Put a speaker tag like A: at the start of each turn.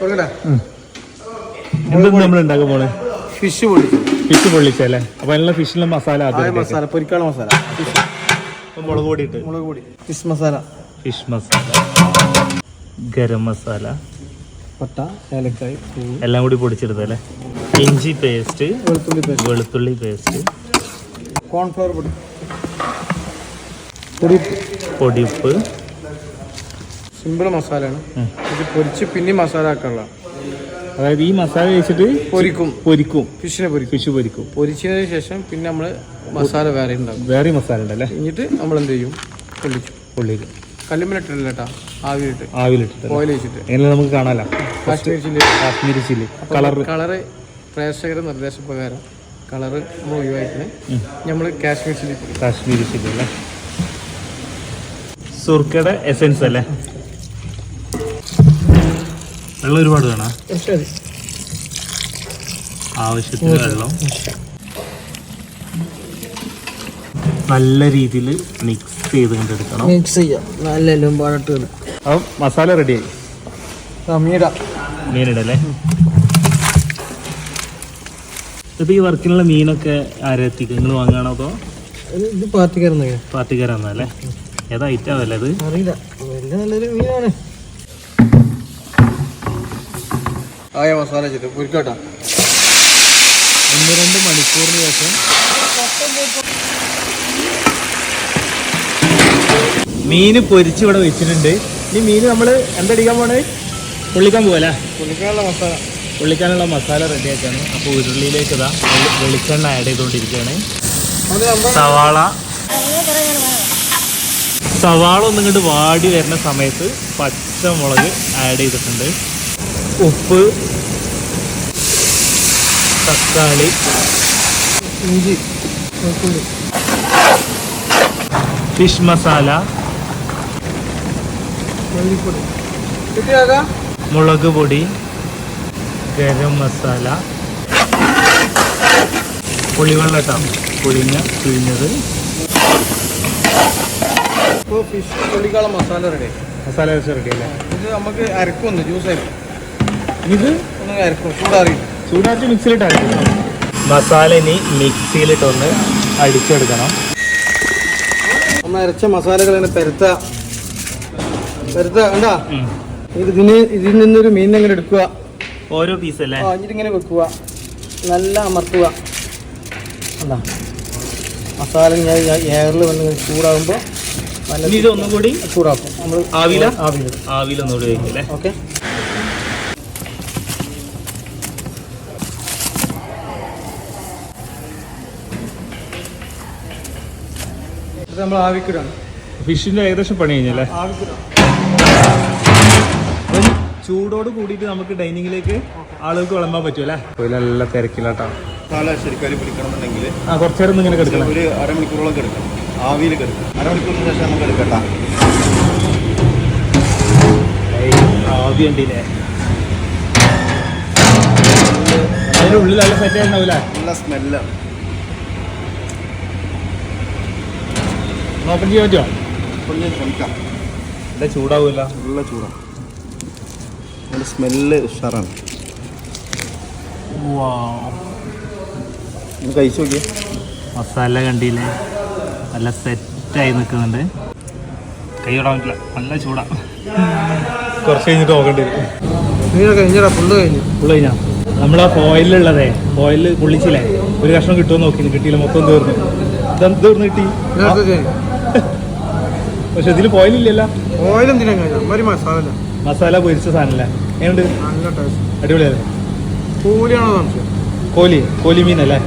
A: കൊടുക്കട്ടെ
B: എന്തും നമ്മൾ ഉണ്ടാക്കാൻ പോണേ
A: ഫിഷ് പൊളിച്ചു
B: ഫിഷ് പൊള്ളിച്ചല്ലേ അപ്പൊ അതിനുള്ള ഫിഷിലെ മസാല
A: മസാല പൊരിക്കാനുള്ള മസാല.
B: മുളക് പൊടി ഇട്ട്.
A: മുളക് പൊടി. ഫിഷ് മസാല.
B: ഫിഷ് മസാല. ഗരം മസാല.
A: പട്ട ഏലക്കായ്
B: എല്ലാം കൂടി പൊടിച്ചെടുത്തല്ലേ ഇഞ്ചി പേസ്റ്റ്
A: വെളുത്തുള്ളി പേസ്റ്റ്.
B: വെളുത്തുള്ളി പേസ്റ്റ്.
A: കോൺഫ്ലവർ പൊടി.
B: പൊടിപ്പ്
A: സിമ്പിൾ മസാലയാണ്. ഇത് പൊരിച്ച് പിന്നെ മസാല ആക്കാനുള്ള.
B: അതായത് ഈ മസാല വെച്ചിട്ട്
A: പൊരിക്കും.
B: പൊരിക്കും.
A: ഫിഷിനെ പൊരിക്കും.
B: ഫിഷ് പൊരിക്കും.
A: പൊരിച്ചതിന് ശേഷം പിന്നെ നമ്മൾ മസാല വേറെ ഉണ്ടാക്കും.
B: വേറെ മസാല ഉണ്ടല്ലേ?
A: എന്നിട്ട് നമ്മൾ എന്ത് ചെയ്യും? പൊള്ളിച്ചു
B: പൊള്ളിക്കും.
A: കല്ലുമ്മലിട്ടില്ല കേട്ടാ. ആവിലിട്ട്
B: ആവിലിട്ടിട്ട്
A: ഓയിൽ വെച്ചിട്ട്.
B: എങ്ങനെ നമുക്ക് കാണാലോ?
A: Kashmir chilli.
B: Kashmiri chilli. Colour
A: colour പ്രേക്ഷകരുടെ നിർദ്ദേശപ്രകാരം കളറ് നമ്മൾ ഒഴിവാക്കിന് നമ്മൾ കാശ്മീർ ചില്ലി
B: കാശ്മീരി ചില്ലി അല്ലേ? സുർക്കയുടെ എസെൻസ് അല്ലേ? വെള്ളം ഒരുപാട് വേണം? ആവശ്യത്തിന് വെള്ളം. നല്ല രീതിയിൽ മിക്സ് ചെയ്ത് കൊണ്ടെടുക്കണം
A: മിക്സ് ചെയ്യാം. നല്ല എല്ലാം പാടട്ട്
B: അപ്പം മസാല റെഡിയായി
A: മീട
B: മീനിടല്ലേ ഇപ്പൊ ഈ വർക്കിനുള്ള മീനൊക്കെ ആരെത്തിക്കും നിങ്ങൾ വാങ്ങാണോ അതോ
A: ഇത് പാർട്ടിക്കാരെന്ന്
B: പാർട്ടിക്കാരാന്നല്ലേ ഏതാ ഐറ്റം അല്ലേ അത്
A: അറിയില്ല. നല്ലൊരു മീനാണ്. ആയ മസാല ചെയ്ത്. പൊരിക്കോട്ടാ
B: ഒന്ന് രണ്ട് മണിക്കൂറിന് ശേഷം മീന് പൊരിച്ച് ഇവിടെ വെച്ചിട്ടുണ്ട്. ഈ മീന് നമ്മൾ എന്തടിക്കാൻ പോണേ? പൊള്ളിക്കാൻ പോവല്ലേ?
A: പൊള്ളിക്കാനുള്ള മസാല.
B: പൊള്ളിക്കാനുള്ള മസാല റെഡിയാക്കാണ് അപ്പോൾ ഉരുളിയിലേക്ക് ഇതാ വെളി- വെളിച്ചെണ്ണ ആഡ് ചെയ്തുകൊണ്ടിരിക്കുകയാണ് സവാള. സവാള ഒന്നും ഇങ്ങോട്ട് വാടി വരുന്ന സമയത്ത് പച്ചമുളക് ആഡ് ചെയ്തിട്ടുണ്ട്. ഉപ്പ് തക്കാളി
A: ഇഞ്ചി
B: ഫിഷ് മസാല
A: മല്ലിപ്പൊടി.
B: മുളക് പൊടി ഗരം മസാല പുളിവെള്ളം ഇട്ടാം പുളിഞ്ഞ പിഴിഞ്ഞത്.
A: ഇപ്പോൾ ഫിഷ് പൊള്ളിക്കാനുള്ള മസാല റെഡി
B: മസാല റെഡി അല്ലേ?
A: ഇത് നമുക്ക് അരക്കൊന്ന് ജ്യൂസായി
B: ഇത്
A: ഒന്ന് അരക്കും ചൂടാറിയിട്ട്
B: ചൂടാക്കി മിക്സിയിലിട്ട് അടിക്കണം മസാല ഇനി മിക്സിയിലിട്ടൊന്ന് അടിച്ചെടുക്കണം.
A: നമ്മൾ അരച്ച മസാലകൾ ഇങ്ങനെ പെരുത്ത പെരത്ത കണ്ടാ. ഇതിന് ഇതിൽ നിന്നൊരു മീൻ അങ്ങനെ എടുക്കുക.
B: ഓരോ പീസ് അല്ലേ?
A: ഇങ്ങനെ വെക്കുക. നല്ല അമർത്തുക. കണ്ടാ? മസാല ഞാൻ എയറിൽ വന്ന് ചൂടാകുമ്പോൾ നല്ല
B: ഇതൊന്നും കൂടി
A: ചൂടാക്കും. നമ്മൾ
B: ആവില
A: ആവില
B: ആവിലൊന്നുകൂടി
A: ഓക്കെ. ഇത് നമ്മൾ ആവിക്കിടാണ്
B: ഫിഷിന്റെ ഏകദേശം പണി കഴിഞ്ഞല്ലേ?
A: ആവിക്കിടാം
B: ചൂടോട് കൂടിയിട്ട് നമുക്ക് ഡൈനിങ്ങിലേക്ക് ആളുകൾക്ക് വിളമ്പാൻ പറ്റും അല്ലേ? നല്ല തിരക്കിലാട്ടാ.
C: പിടിക്കണമെന്നുണ്ടെങ്കിൽ
B: ആ കുറച്ചു നേരം ഒന്ന് ഇങ്ങനെ കിടക്കണം.
C: ഒരു അരമണിക്കൂറോളം കിടക്കണം. ആവിയിൽ കിടക്കണം. അരമണിക്കൂറിന് ശേഷം നമുക്ക് എടുക്കട്ടാ.
B: ആവി ഉണ്ടില്ലേ അതിന്റെ ഉള്ളിൽ നല്ല സെറ്റ് ആയിട്ടുണ്ടാവില്ലേ?
C: നല്ല സ്മെല്ലാണ്
B: ഓപ്പൺ ചെയ്യാൻ പറ്റുമോ
C: ഓപ്പൺ ചെയ്യാൻ ശ്രമിക്കാം
B: നല്ല ചൂടാവില്ല
C: നല്ല ചൂടാണ് നല്ല സ്മെല്ല് ഉഷാറാണ്. ഒന്ന് കഴിച്ചു നോക്കിയേ.
B: മസാല കണ്ടില്ലേ? നല്ല സെറ്റായി നിൽക്കുന്നുണ്ട് കൈ ഇടാൻ പറ്റില്ല. നല്ല ചൂടാ. കുറച്ച് കഴിഞ്ഞിട്ട് നോക്കേണ്ടി വരും.
A: കഴിഞ്ഞാ ഫുള്ള് കഴിഞ്ഞു.
B: ഫുള്ള് കഴിഞ്ഞാ? നമ്മളാ ഫോയിലുള്ളതേ ഫോയിൽ പൊള്ളിച്ചില്ലേ? ഒരു കഷ്ണം കിട്ടുമെന്ന് നോക്കി. കിട്ടിയില്ല മൊത്തം തീർന്നു. ഇതെന്ത് തീർന്നു കിട്ടി? പക്ഷെ ഇതിൽ ഫോയിലില്ലല്ലോ
A: ഓയിലും തിന്നാൻ മസാല
B: മസാല പൊരിച്ച സാധനം എങ്ങനെയുണ്ട്?
A: നല്ല ടേസ്റ്റ് കൂലിയാണോ സംശയം
B: കോലി കോലി മീനല്ലേ?